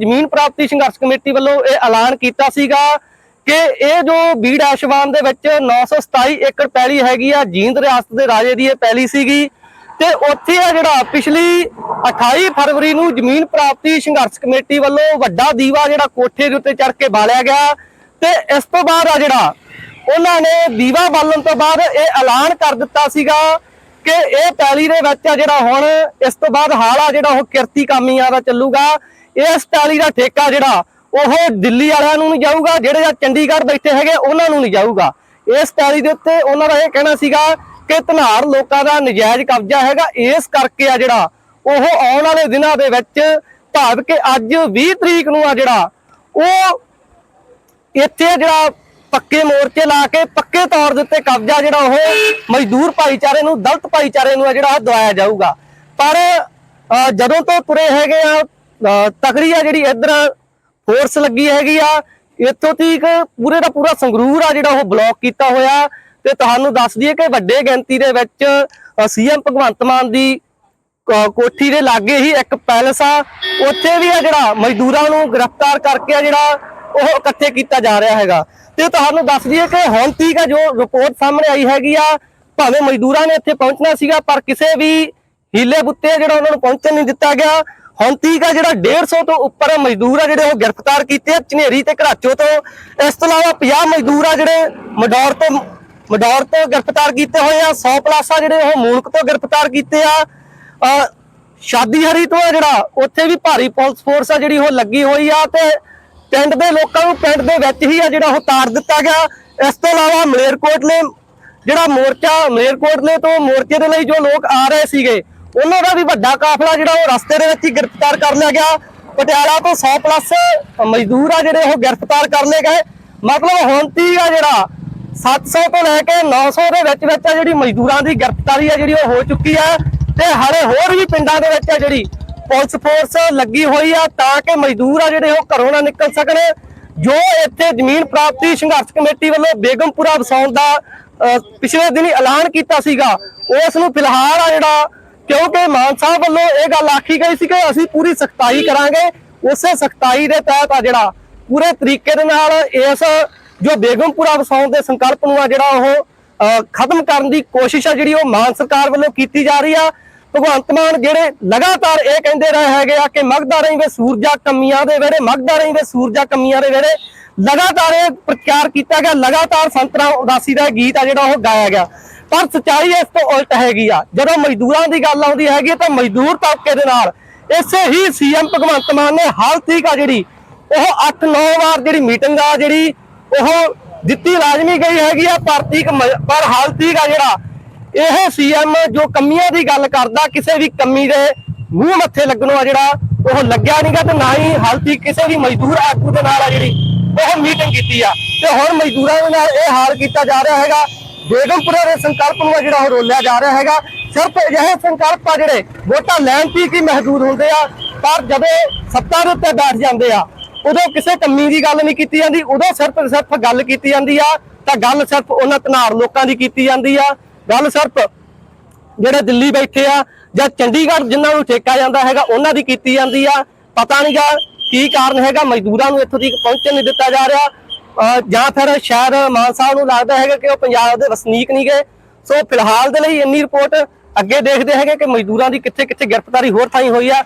ਜ਼ਮੀਨ ਪ੍ਰਾਪਤੀ ਸੰਘਰਸ਼ ਕਮੇਟੀ ਵੱਲੋਂ ਇਹ ਐਲਾਨ ਕੀਤਾ ਸੀਗਾ ਕਿ ਇਹ ਜੋ ਬੀੜ ਐਸ਼ਵਾਨ ਦੇ ਵਿੱਚ 927 ਏਕੜ ਪੈਲੀ ਹੈਗੀ ਆ, ਜੀਂਦ ਰਿਆਸਤ ਦੇ ਰਾਜੇ ਦੀ ਇਹ ਪੈਲੀ ਸੀਗੀ ਤੇ ਉੱਥੇ ਆ ਜਿਹੜਾ ਪਿਛਲੀ 28 ਫਰਵਰੀ ਨੂੰ ਜ਼ਮੀਨ ਪ੍ਰਾਪਤੀ ਸੰਘਰਸ਼ ਕਮੇਟੀ ਵੱਲੋਂ ਵੱਡਾ ਦੀਵਾ ਜਿਹੜਾ ਕੋਠੇ ਦੇ ਉੱਤੇ ਚੜ ਕੇ ਬਾਲਿਆ ਗਿਆ ਤੇ ਇਸ ਤੋਂ ਬਾਅਦ ਆ ਜਿਹੜਾ ਉਹਨਾਂ ਨੇ ਦੀਵਾ ਬਾਲਣ ਤੋਂ ਬਾਅਦ ਇਹ ਐਲਾਨ ਕਰ ਦਿੱਤਾ ਸੀਗਾ ਕਿ ਇਹ ਪੈਲੀ ਦੇ ਵਿੱਚ ਆ ਜਿਹੜਾ ਹੁਣ ਇਸ ਤੋਂ ਬਾਅਦ ਹਾਲ ਆ ਜਿਹੜਾ ਉਹ ਕਿਰਤੀ ਕਾਮੀਆਂ ਦਾ ਚੱਲੂਗਾ। ਇਸ ਪੈਲੀ ਦਾ ਠੇਕਾ ਜਿਹੜਾ ਉਹ ਦਿੱਲੀ ਵਾਲਿਆਂ ਨੂੰ ਨਹੀਂ ਜਾਊਗਾ ਜਿਹੜੇ ਆ ਚੰਡੀਗੜ੍ਹ ਬੈਠੇ ਹੈਗੇ ਉਹਨਾਂ ਨੂੰ ਨਹੀਂ ਜਾਊਗਾ। ਇਸ ਪੈਲੀ ਦੇ ਉੱਤੇ ਉਹਨਾਂ ਦਾ ਇਹ ਕਹਿਣਾ ਸੀਗਾ ਕਿ ਧਨਾਰ ਲੋਕਾਂ ਦਾ ਨਜਾਇਜ਼ ਕਬਜ਼ਾ ਹੈਗਾ। ਇਸ ਕਰਕੇ ਆ ਜਿਹੜਾ ਉਹ ਆਉਣ ਵਾਲੇ ਦਿਨਾਂ ਦੇ ਵਿੱਚ ਭਾਵ ਕਿ ਅੱਜ 20 ਤਰੀਕ ਨੂੰ ਆ ਜਿਹੜਾ ਉਹ ਇੱਥੇ ਜਿਹੜਾ ਪੱਕੇ ਮੋਰਚੇ ਲਾ ਕੇ ਪੱਕੇ ਤੌਰ ਦੇ ਉੱਤੇ ਕਬਜ਼ਾ ਜਿਹੜਾ ਉਹ ਮਜ਼ਦੂਰ ਭਾਈਚਾਰੇ ਨੂੰ ਦਲਤ ਭਾਈਚਾਰੇ ਨੂੰ ਆ ਜਿਹੜਾ ਦਵਾਇਆ ਜਾਊਗਾ। ਪਰ ਅਹ, ਜਦੋਂ ਤੋਂ ਤੁਰੇ ਹੈਗੇ ਆ ਤਕੜੀ ਆ ਜਿਹੜੀ ਇੱਧਰ ਫੋਰਸ ਲੱਗੀ ਹੈਗੀ ਆ। ਇੱਥੋਂ ਤੀਕ ਪੂਰੇ ਦਾ ਪੂਰਾ ਸੰਗਰੂਰ ਆ ਜਿਹੜਾ ਉਹ ਬਲੌਕ ਕੀਤਾ ਹੋਇਆ। ਤੇ ਤੁਹਾਨੂੰ ਦੱਸ ਦਈਏ ਕਿ ਵੱਡੇ ਗਿਣਤੀ ਦੇ ਵਿੱਚ ਸੀਐਮ ਭਗਵੰਤ ਮਾਨ ਦੀ ਕੋਠੀ ਦੇ ਲਾਗੇ ਹੀ ਇੱਕ ਪੈਲਸ ਆ। ਉੱਥੇ ਵੀ ਆ ਜਿਹੜਾ ਮਜ਼ਦੂਰਾਂ ਨੂੰ ਗ੍ਰਿਫਤਾਰ ਕਰਕੇ ਆ ਜਿਹੜਾ ਉਹ ਇਕੱਠੇ ਕੀਤਾ ਜਾ ਰਿਹਾ ਹੈਗਾ। ਤੇ ਤੁਹਾਨੂੰ ਦੱਸ ਦਈਏ ਕਿ ਹੁਣ ਤੀਕ ਆ ਜੋ ਰਿਪੋਰਟ ਸਾਹਮਣੇ ਆਈ ਹੈਗੀ ਆ, ਭਾਵੇਂ ਮਜ਼ਦੂਰਾਂ ਨੇ ਇੱਥੇ ਪਹੁੰਚਣਾ ਸੀਗਾ, ਪਰ ਕਿਸੇ ਵੀ ਹੀਲੇ ਬੁੱਤੇ ਜਿਹੜਾ ਉਹਨਾਂ ਨੂੰ ਪਹੁੰਚਣ ਨਹੀਂ ਦਿੱਤਾ ਗਿਆ। ਹੁਣ ਤੀਕ ਆ ਜਿਹੜਾ 150 ਤੋਂ ਉੱਪਰ ਮਜ਼ਦੂਰ ਆ ਜਿਹੜੇ ਉਹ ਗ੍ਰਿਫਤਾਰ ਕੀਤੇ ਆ, ਝਨੇਰੀ ਤੇ ਘਰਾਚੋ ਤੋਂ। ਇਸ ਤੋਂ ਇਲਾਵਾ 50 ਮਜ਼ਦੂਰ ਆ ਜਿਹੜੇ ਮਡੌਰ ਤੋਂ ਮਡੌਰ ਤੋਂ ਗ੍ਰਿਫਤਾਰ ਕੀਤੇ ਹੋਏ ਆ 100 ਪਲਾਸਾ ਜਿਹੜੇ ਉਹ ਮੂਲਕ ਤੋਂ ਗ੍ਰਿਫਤਾਰ ਕੀਤੇ ਆ। ਸ਼ਾਦੀ ਹਰੀ ਤੋਂ ਆ ਜਿਹੜਾ, ਉੱਥੇ ਵੀ ਭਾਰੀ ਪੁਲਿਸ ਫੋਰਸ ਆ ਜਿਹੜੀ ਉਹ ਲੱਗੀ ਹੋਈ ਆ ਤੇ ਪਿੰਡ ਦੇ ਲੋਕਾਂ ਨੂੰ, ਪਿੰਡ ਦੇ ਵਿੱਚ ਹੀ ਆ ਜਿਹੜਾ ਉਹ ਤਾਰ ਦਿੱਤਾ ਗਿਆ। ਇਸ ਤੋਂ ਇਲਾਵਾ ਮਲੇਰਕੋਟਲੇ, ਜਿਹੜਾ ਮੋਰਚਾ, ਮਲੇਰਕੋਟਲੇ ਤੋਂ ਮੋਰਚੇ ਦੇ ਲਈ ਜੋ ਲੋਕ ਆ ਰਹੇ ਸੀਗੇ ਉਹਨਾਂ ਦਾ ਵੀ ਵੱਡਾ ਕਾਫਲਾ ਜਿਹੜਾ ਉਹ ਰਸਤੇ ਦੇ ਵਿੱਚ ਹੀ ਗ੍ਰਿਫਤਾਰ ਕਰ ਲਿਆ ਗਿਆ। ਪਟਿਆਲਾ ਤੋਂ 100 ਪਲੱਸ ਮਜ਼ਦੂਰ ਆ ਜਿਹੜੇ ਉਹ ਗ੍ਰਿਫਤਾਰ ਕਰ ਲਏ ਗਏ। ਮਤਲਬ ਹੁਣ ਤੀ ਆ ਜਿਹੜਾ 700 ਤੋਂ ਲੈ ਕੇ 900 ਦੇ ਵਿੱਚ ਵਿੱਚ ਆ ਜਿਹੜੀ ਮਜ਼ਦੂਰਾਂ ਦੀ ਗ੍ਰਿਫਤਾਰੀ ਆ ਜਿਹੜੀ ਉਹ ਹੋ ਚੁੱਕੀ ਆ। ਤੇ ਹਾਲੇ ਹੋਰ ਵੀ ਪਿੰਡਾਂ ਦੇ ਵਿੱਚ ਆ ਜਿਹੜੀ ਪੁਲਿਸ ਫੋਰਸ ਲੱਗੀ ਹੋਈ ਆ ਤਾਂ ਕਿ ਮਜ਼ਦੂਰ ਆ ਜਿਹੜੇ ਉਹ ਘਰੋਂ ਨਾ ਨਿਕਲ ਸਕਣ। ਜੋ ਇੱਥੇ ਜ਼ਮੀਨ ਪ੍ਰਾਪਤੀ ਸੰਘਰਸ਼ ਕਮੇਟੀ ਵੱਲੋਂ ਬੇਗਮਪੁਰਾ ਵਸਾਉਣ ਦਾ ਪਿਛਲੇ ਦਿਨੀ ਐਲਾਨ ਕੀਤਾ ਸੀਗਾ। ਉਸ ਨੂੰ ਫਿਲਹਾਲ ਆ ਜਿਹੜਾ ਕਿਉਂਕਿ ਮਾਨ ਸਾਹਿਬ ਵੱਲੋਂ ਇਹ ਗੱਲ ਆਖੀ ਗਈ ਸੀ ਕਿ ਅਸੀਂ ਪੂਰੀ ਸਖਤਾਈ ਕਰਾਂਗੇ, ਉਸੇ ਸਖਤਾਈ ਦੇ ਤਹਿਤ ਆ ਜਿਹੜਾ ਪੂਰੇ ਤਰੀਕੇ ਦੇ ਨਾਲ ਇਸ ਜੋ ਬੇਗਮਪੁਰਾ ਵਸਾਉਣ ਦੇ ਸੰਕਲਪ ਨੂੰ ਆ ਜਿਹੜਾ ਉਹ ਖਤਮ ਕਰਨ ਦੀ ਕੋਸ਼ਿਸ਼ ਆ ਜਿਹੜੀ ਉਹ ਮਾਨ ਸਰਕਾਰ ਵੱਲੋਂ ਕੀਤੀ ਜਾ ਰਹੀ ਆ। ਭਗਵੰਤ ਮਾਨ ਜਿਹੜੇ ਲਗਾਤਾਰ ਇਹ ਕਹਿੰਦੇ ਰਹੇ ਹੈਗੇ ਆ ਕਿ ਮਗਦਾ ਰਹੀ ਸੂਰਜਾ ਕਮੀਆਂ ਦੇ ਵੇੜੇ ਮਗਦਾ ਰਹੀ ਸੂਰਜਾ ਕਮੀਆਂ ਦੇ ਵੇੜੇ ਲਗਾਤਾਰ ਇਹ ਪ੍ਰਚਾਰ ਕੀਤਾ ਗਿਆ, ਲਗਾਤਾਰ ਸੰਤਰਾ ਉਦਾਸੀ ਦਾ ਗੀਤ ਆ ਜਿਹੜਾ ਉਹ ਗਾਇਆ ਗਿਆ। ਪਰ ਸਚਾਈ ਇਸ ਤੋਂ ਉਲਟ ਹੈਗੀ ਆ। ਜਦੋਂ ਮਜ਼ਦੂਰਾਂ ਦੀ ਗੱਲ ਆਉਂਦੀ ਹੈਗੀ, ਤਾਂ ਮਜ਼ਦੂਰ ਤਬਕੇ ਦੇ ਨਾਲ। ਇਸੇ ਹੀ ਸੀਐਮ ਭਗਵੰਤ ਮਾਨ ਨੇ ਹਾਲ ਠੀਕ ਆ ਜਿਹੜੀ, ਉਹ 8-9 ਵਾਰ ਜਿਹੜੀ ਮੀਟਿੰਗ ਆ ਜਿਹੜੀ, ਉਹ ਦਿੱਤੀ ਲਾਜ਼ਮੀ ਗਈ ਹੈਗੀ ਆ, ਪਰ ਤੀਕ ਮ- ਪਰ ਹਾਲ ਠੀਕ ਆ ਜਿਹੜਾ। ਇਹ ਸੀਐਮ ਜੋ ਕਮੀਆਂ ਦੀ ਗੱਲ ਕਰਦਾ, ਕਿਸੇ ਵੀ ਕਮੀ ਦੇ ਮੂੰਹ ਮੱਥੇ ਲੱਗਣੋਂ ਆ ਜਿਹੜਾ, ਉਹ ਲੱਗਿਆ ਨਹੀਂਗਾ ਤੇ ਨਾ ਹੀ ਹਾਲ ਤੀਕ ਕਿਸੇ ਵੀ ਮਜ਼ਦੂਰ ਆਗੂ ਦੇ ਨਾਲ ਆ ਜਿਹੜੀ, ਉਹ ਮੀਟਿੰਗ ਕੀਤੀ ਆ। ਤੇ ਹੁਣ ਮਜ਼ਦੂਰਾਂ ਦੇ ਨਾਲ ਇਹ ਹਾਲ ਕੀਤਾ ਜਾ ਰਿਹਾ ਹੈਗਾ ਬੇਗਮਪੁਰਾ ਦੇ ਸੰਕਲਪ ਨੂੰ ਆ ਜਿਹੜਾ ਉਹ ਰੋਲਿਆ ਜਾ ਰਿਹਾ ਹੈਗਾ। ਸਿਰਫ ਅਜਿਹੇ ਸੰਕਲਪ ਆ ਜਿਹੜੇ ਵੋਟਾਂ ਲੈਣ ਤੀਕ ਹੀ ਮਹਦੂਦ ਹੁੰਦੇ ਆ, ਪਰ ਜਦੋਂ ਸੱਤਾ ਦੇ ਉੱਤੇ ਬੈਠ ਜਾਂਦੇ ਆ, ਉਦੋਂ ਕਿਸੇ ਕਮੀ ਦੀ ਗੱਲ ਨਹੀਂ ਕੀਤੀ ਜਾਂਦੀ, ਉਦੋਂ ਸਿਰਫ ਸਿਰਫ ਗੱਲ ਕੀਤੀ ਜਾਂਦੀ ਆ, ਤਾਂ ਗੱਲ ਸਿਰਫ ਉਹਨਾਂ ਧਨਾਰ ਲੋਕਾਂ ਦੀ ਕੀਤੀ ਜਾਂਦੀ ਆ। ਗੱਲ ਸਿਰਫ ਜਿਹੜੇ ਦਿੱਲੀ ਬੈਠੇ ਆ ਜਾਂ ਚੰਡੀਗੜ੍ਹ ਜਿਨ੍ਹਾਂ ਨੂੰ ਠੇਕਾ ਜਾਂਦਾ ਹੈਗਾ, ਉਹਨਾਂ ਦੀ ਕੀਤੀ ਜਾਂਦੀ ਆ। ਪਤਾ ਨਹੀਂਗਾ ਕੀ ਕਾਰਨ ਹੈਗਾ, ਮਜ਼ਦੂਰਾਂ ਨੂੰ ਇੱਥੋਂ ਤੱਕ ਪਹੁੰਚਣ ਨਹੀਂ ਦਿੱਤਾ ਜਾ ਰਿਹਾ। ਜਾਂ ਫਿਰ ਸ਼ਾਇਦ ਮਾਨ ਸਾਹਿਬ ਨੂੰ ਲੱਗਦਾ ਹੈਗਾ ਕਿ ਉਹ ਪੰਜਾਬ ਦੇ ਵਸਨੀਕ ਨਹੀਂ ਗਏ। ਸੋ ਫਿਲਹਾਲ ਦੇ ਲਈ ਇੰਨੀ ਰਿਪੋਰਟ ਅੱਗੇ ਦੇਖਦੇ ਹੈਗੇ ਕਿ ਮਜ਼ਦੂਰਾਂ ਦੀ ਕਿੱਥੇ ਕਿੱਥੇ ਗ੍ਰਿਫਤਾਰੀ ਹੋਰ ਥਾਈ ਹੋਈ ਆ।